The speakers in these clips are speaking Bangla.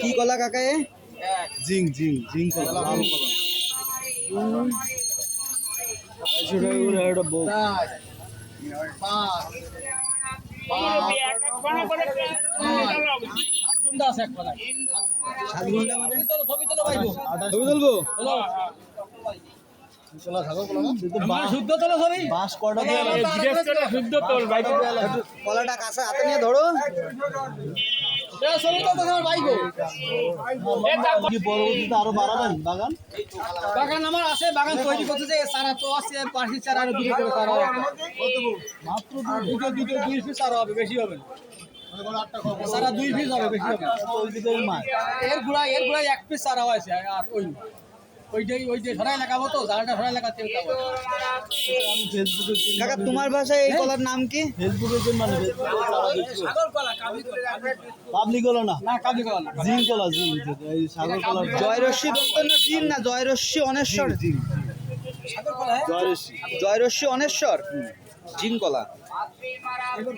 কি কলা কাকা এ? জিং জিং জিং কলা লাল কলা। আড়াইশো টাকা করে একটা বউ সাত ঘণ্টা মানে ছবি তুলবো? কলাটা কাছে হাতে নিয়ে ধরো। ছবি তো তোমার বাইকো কি পরবর্তীতে আরও বাড়াবেন? বাগান? বাগান আমার আছে বাগান তৈরি করতেছে সারা তো আছে পাশি চারা আরও দুটো করে চারা মাত্র দুটো দুটো দুই পিস চারা হবে বেশি হবে সারা দুই পিস হবে বেশি হবে এর গুড়া এর গুড়া এক পিস চারা হয়েছে আর ওই। ওইটাই ওই যে সরাই লাগাবো তো জালটা সরাই লাগাতে কাকা তোমার ভাষায় এই কলার নাম কি? ফেসবুকে কোন মানে সাগর কলা কাবলি পাবলিক হলো না? না কাবলি কলা না। জিং কলা জিং এই সাগর কলা। জয়রশ্মি দত্ত না জিন না জয়রশ্মি অনেশ্বর? জিং সাগর কলা জয়শ্রী জয়রশ্মি। অনেশ্বর? জিন কলা।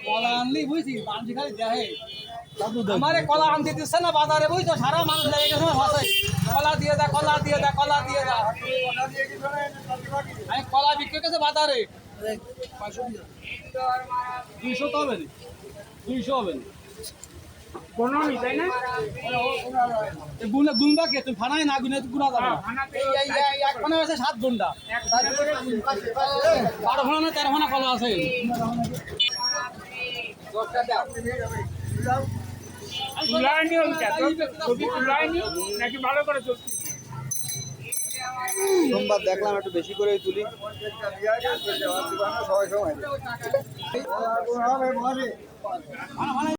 কলা আনলি বুঝছি বাঞ্জি খালি দেহে। আমারে কলা আনতে দিচ্ছে না বাজারে বুঝছ সারা মানুষ লেগে গেছে ভাষায়। কলা দিয়ে দা কলা দিয়ে দা কলা দিয়ে দা। আমি কলা বিক্রি করছে বাজারে? দুইশো তো হবে না। দুইশো হবে না। এ গুনা গুনবা কে? তুমি ফানায় না গুনে গুনা যাবে। এই এক ফানা আছে সাত গুন্ডা। বারো ফানা না তেরো ফানা কলা আছে। তুলায়নি ওইটা তো ছবি তুলায়নি? নাকি ভালো করে চলছি সোমবার দেখলাম একটু বেশি করে তুলি।